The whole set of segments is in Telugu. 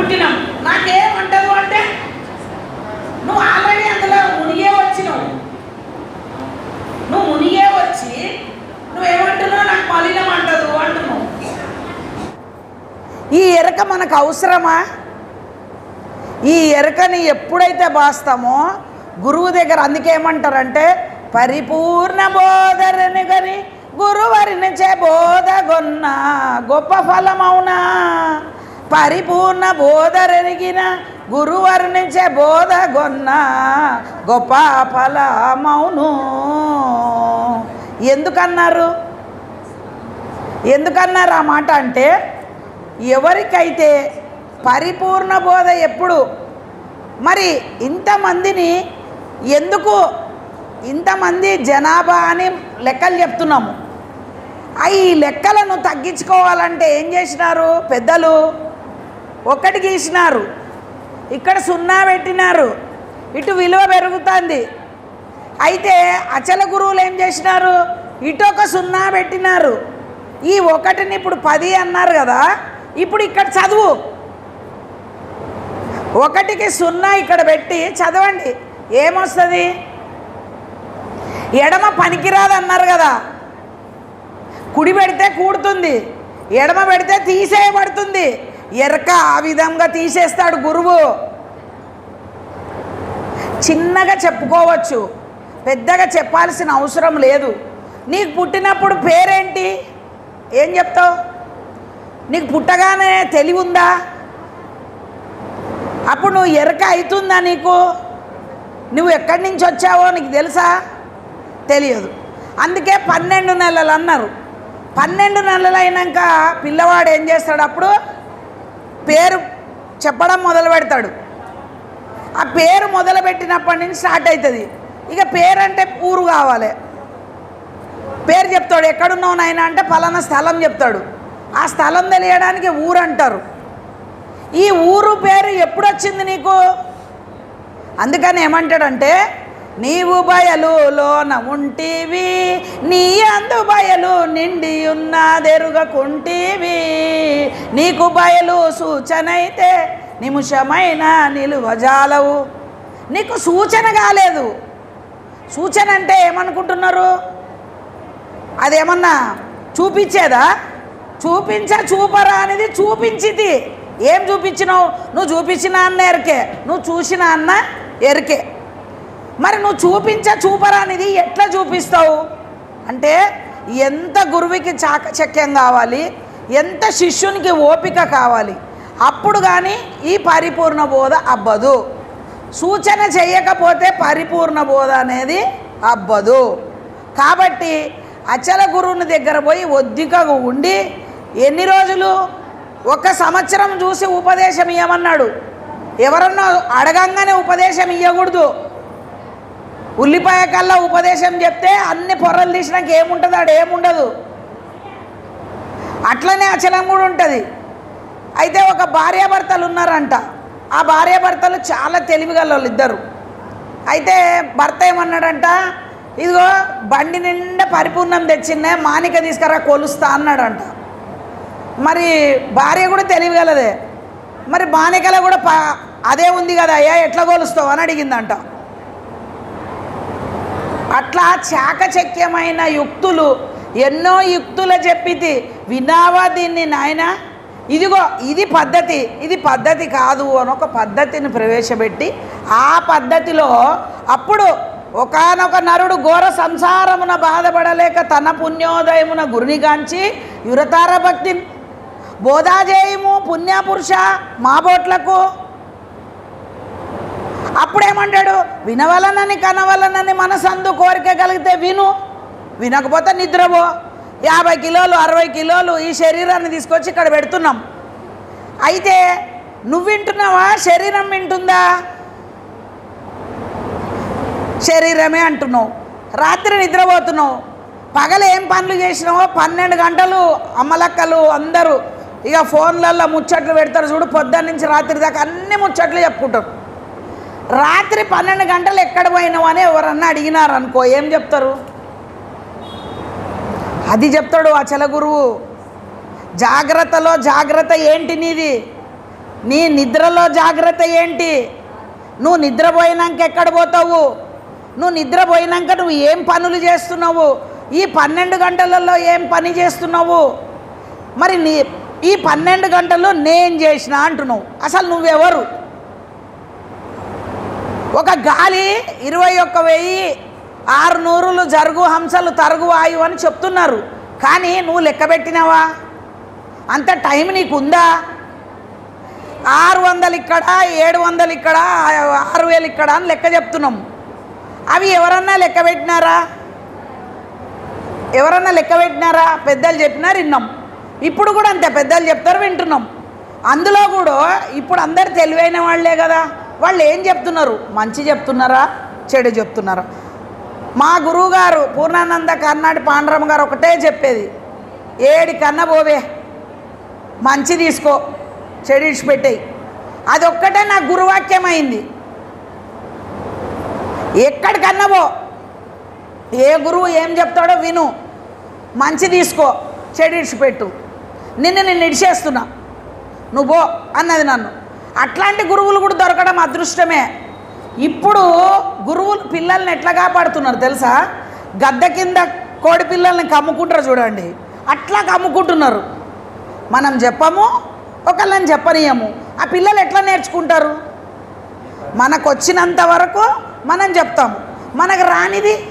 పుట్టినాం. నాకేమంటదు అంటే నువ్వు ఆల్రెడీ అందులో మునిగే వచ్చినావు. నువ్వు మునిగే వచ్చి నువ్వేమంటున్నావు? నాకు మలినం అంటదు అంటున్నావు. ఈ ఎరక మనకు అవసరమా? ఈ ఎరకని ఎప్పుడైతే బాస్తామో గురువు దగ్గర అందుకే ఏమంటారంటే పరిపూర్ణ బోధరని గని గురువరిని చే బోధగొన్న గొప్ప ఫలమవునా? పరిపూర్ణ బోధరెరిగిన గురువరిని చే బోధగొన్న గొప్ప ఫలమవును ఎందుకన్నారు? ఎందుకన్నారు ఆ మాట అంటే ఎవరికైతే పరిపూర్ణ బోధ ఎప్పుడు మరి ఇంతమందిని ఎందుకు ఇంతమంది జనాభా అని లెక్కలు చెప్తున్నాము. ఆ ఈ లెక్కలను తగ్గించుకోవాలంటే ఏం చేసినారు? పెద్దలు ఒకటి గీసినారు. ఇక్కడ సున్నా పెట్టినారు. ఇటు విలువ పెరుగుతుంది. అయితే అచల గురువులు ఏం చేసినారు? ఇటు ఒక సున్నా పెట్టినారు. ఈ ఒకటిని ఇప్పుడు పది అన్నారు కదా ఇప్పుడు ఇక్కడ చదువు. ఒకటికి సున్నా ఇక్కడ పెట్టి చదవండి. ఏమొస్తుంది? ఎడమ పనికిరాదు అన్నారు కదా. కుడి పెడితే కూడుతుంది. ఎడమ పెడితే తీసేయబడుతుంది. ఎరక ఆ విధంగా తీసేస్తాడు గురువు. చిన్నగా చెప్పుకోవచ్చు. పెద్దగా చెప్పాల్సిన అవసరం లేదు. నీకు పుట్టినప్పుడు పేరేంటి? ఏం చెప్తావు? నీకు పుట్టగానే తెలివి ఉందా అప్పుడు నువ్వు ఎరక అవుతుందా నీకు? నువ్వు ఎక్కడి నుంచి వచ్చావో నీకు తెలుసా? తెలియదు. అందుకే పన్నెండు నెలలు అన్నారు. పన్నెండు నెలలు అయినాక పిల్లవాడు ఏం చేస్తాడు అప్పుడు? పేరు చెప్పడం మొదలు పెడతాడు. ఆ పేరు మొదలు పెట్టినప్పటి నుంచి స్టార్ట్ అవుతుంది ఇక పేరు అంటే ఊరు కావాలి. పేరు చెప్తాడు ఎక్కడున్నావు నాయన? అంటే పలానా స్థలం చెప్తాడు. ఆ స్థలం తెలియడానికి ఊరు అంటారు. ఈ ఊరు పేరు ఎప్పుడొచ్చింది నీకు? అందుకని ఏమంటాడంటే నీవు బయలు లోన ఉంటివి నీ అందు బయలు నిండి ఉన్నదెరుగకుంటివి. నీకు బయలు సూచనైతే నిమిషమైన నిలువజాలవు నీకు సూచన కాలేదు. సూచన అంటే ఏమనుకుంటున్నారు? అదేమన్నా చూపించేదా? చూపించ చూపరా అనేది చూపించింది ఏం చూపించినావు? నువ్వు చూపించిన అన్న ఎరికే. నువ్వు చూసిన అన్న ఎరికే. మరి నువ్వు చూపించ చూపరా అనేది ఎట్లా చూపిస్తావు? అంటే ఎంత గురువుకి చాకచక్యం కావాలి ఎంత శిష్యునికి ఓపిక కావాలి అప్పుడు కానీ ఈ పరిపూర్ణ బోధ అబ్బదు. సూచన చేయకపోతే పరిపూర్ణ బోధ అనేది అబ్బదు. కాబట్టి అచల గురువుని దగ్గర పోయి ఒద్దికగా ఉండి ఎన్ని రోజులు? ఒక సంవత్సరం చూసి ఉపదేశం ఇవ్వమన్నాడు ఎవరన్నా అడగంగానే ఉపదేశం ఇవ్వకూడదు ఉల్లిపాయ కల్లా ఉపదేశం చెప్తే అన్ని పొరలు తీసినాక ఏముంటుంది? ఆడ ఏముండదు. అట్లనే అచలం కూడా ఉంటుంది. అయితే ఒక భార్యాభర్తలు ఉన్నారంట. ఆ భార్యాభర్తలు చాలా తెలివిగల వాళ్ళు ఇద్దరు. అయితే భర్త ఏమన్నాడంట? ఇదిగో బండి నిండా పరిపూర్ణం తెచ్చిందే మానిక తీసుకురా కొలుస్తా అన్నాడంట. మరి భార్య కూడా తెలివిగలదే మరి మానికలో కూడా అదే ఉంది కదా అయ్యా ఎట్లా కొలుస్తావు అని అడిగిందంట. అట్లా చాకచక్యమైన యుక్తులు ఎన్నో యుక్తులు చెప్పితి వినావా దీన్ని నాయన? ఇదిగో ఇది పద్ధతి ఇది పద్ధతి కాదు అని ఒక పద్ధతిని ప్రవేశపెట్టి ఆ పద్ధతిలో అప్పుడు ఒకానొక నరుడు ఘోర సంసారమున బాధపడలేక తన పుణ్యోదయమున గురినిగాంచి యురతార భక్తి బోధాజేయము పుణ్యపురుష మా బోట్లకు అప్పుడేమంటాడు? వినవలనని కనవలనని మనసందు కోరిక కలిగితే విను. వినకపోతే నిద్రపో. యాభై కిలోలు అరవై కిలోలు ఈ శరీరాన్ని తీసుకొచ్చి ఇక్కడ పెడుతున్నాం. అయితే నువ్వు వింటున్నావా? శరీరం వింటుందా? శరీరమే అంటున్నావు. రాత్రి నిద్రపోతున్నావు. పగలు ఏం పనులు చేసినావో? పన్నెండు గంటలు అమ్మలక్కలు అందరూ ఇక ఫోన్లలో ముచ్చట్లు పెడతారు చూడు. పొద్దున్న నుంచి రాత్రి దాకా అన్ని ముచ్చట్లు చెప్పుకుంటారు. రాత్రి పన్నెండు గంటలు ఎక్కడ పోయినావు అని ఎవరన్నా అడిగినారనుకో ఏం చెప్తారు? అది చెప్తాడు అచల గురువు జాగ్రత్తలో జాగ్రత్త ఏంటి నీది? నీ నిద్రలో జాగ్రత్త ఏంటి? నువ్వు నిద్రపోయినాక ఎక్కడ పోతావు? నువ్వు నిద్రపోయినాక నువ్వు ఏం పనులు చేస్తున్నావు? ఈ పన్నెండు గంటలలో ఏం పని చేస్తున్నావు? మరి నీ ఈ పన్నెండు గంటల్లో నేను చేసిన అంటున్నావు. అసలు నువ్వెవరు? ఒక గాలి ఇరవై ఒక్క వెయ్యి ఆరు నూరులు జరుగు హంసలు తరుగు వాయువు అని చెప్తున్నారు. కానీ నువ్వు లెక్క పెట్టినావా? అంత టైం నీకు ఉందా ఆరు వందలు ఇక్కడ ఏడు వందలు ఇక్కడ ఆరు వేలు ఇక్కడ అని లెక్క చెప్తున్నాం. అవి ఎవరన్నా లెక్క పెట్టినారా? ఎవరన్నా లెక్క పెట్టినారా? పెద్దలు చెప్పినారు విన్నాం. ఇప్పుడు కూడా అంతే పెద్దలు చెప్తారు వింటున్నాం. అందులో కూడా ఇప్పుడు అందరు తెలివైన వాళ్ళే కదా. వాళ్ళు ఏం చెప్తున్నారు? మంచి చెప్తున్నారా? చెడు చెప్తున్నారా? మా గురువుగారు పూర్ణానంద కర్ణాటి పాండరమ్మ గారు ఒకటే చెప్పేది. ఏడి కన్న పోవే. మంచి తీసుకో. చెడు ఇడిచిపెట్టేయి అది ఒక్కటే నా గురువాక్యం అయింది ఎక్కడికన్నా పో. ఏ గురువు ఏం చెప్తాడో విను. మంచి తీసుకో. చెడు ఇడిచిపెట్టు నిన్ను నేను ఇడిచేస్తున్నా. నువ్వు పో అన్నది నన్ను. అట్లాంటి గురువులు కూడా దొరకడం అదృష్టమే. ఇప్పుడు గురువులు పిల్లల్ని ఎట్లా కాపాడుతున్నారు తెలుసా? గద్ద కింద కోడి పిల్లల్ని కమ్ముకుంటారు చూడండి. అట్లా కమ్ముకుంటున్నారు. మనం చెప్పము ఒకళ్ళని చెప్పనీయము. ఆ పిల్లలు ఎట్లా నేర్చుకుంటారు? మనకు వచ్చినంత వరకు మనం చెప్తాము. మనకు రానిది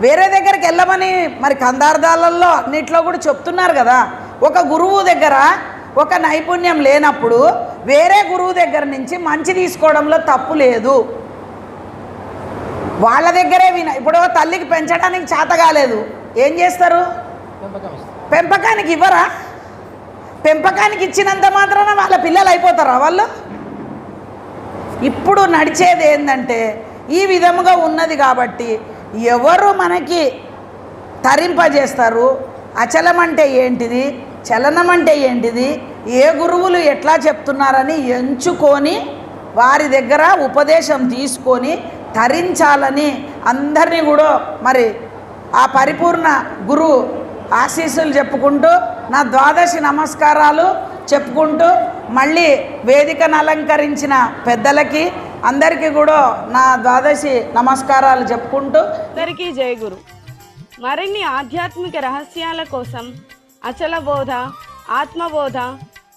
వేరే దగ్గరికి వెళ్ళమని మరి కందార్థాలలో అన్నిట్లో కూడా చెప్తున్నారు కదా. ఒక గురువు దగ్గర ఒక నైపుణ్యం లేనప్పుడు వేరే గురువు దగ్గర నుంచి మంచి తీసుకోవడంలో తప్పు లేదు. వాళ్ళ దగ్గరే విన ఇప్పుడు తల్లికి పెంచడానికి చేత కాలేదు. ఏం చేస్తారు? పెంపకానికి ఇవ్వరా? పెంపకానికి ఇచ్చినంత మాత్రాన వాళ్ళ పిల్లలు అయిపోతారా వాళ్ళు? ఇప్పుడు నడిచేది ఏంటంటే ఈ విధముగా ఉన్నది కాబట్టి ఎవరు మనకి తరింపజేస్తారు? అచలం అంటే ఏంటిది? చలనం అంటే ఏంటిది? ఏ గురువులు ఎట్లా చెప్తున్నారని ఎంచుకొని వారి దగ్గర ఉపదేశం తీసుకొని తరించాలని అందరినీ కూడా మరి ఆ పరిపూర్ణ గురు ఆశీస్సులు చెప్పుకుంటూ నా ద్వాదశి నమస్కారాలు చెప్పుకుంటూ మళ్ళీ వేదికను అలంకరించిన పెద్దలకి అందరికీ కూడా నా ద్వాదశి నమస్కారాలు చెప్పుకుంటూ. అందరికీ జయ గురు. మరిన్ని ఆధ్యాత్మిక రహస్యాల కోసం అచలబోధ ఆత్మబోధ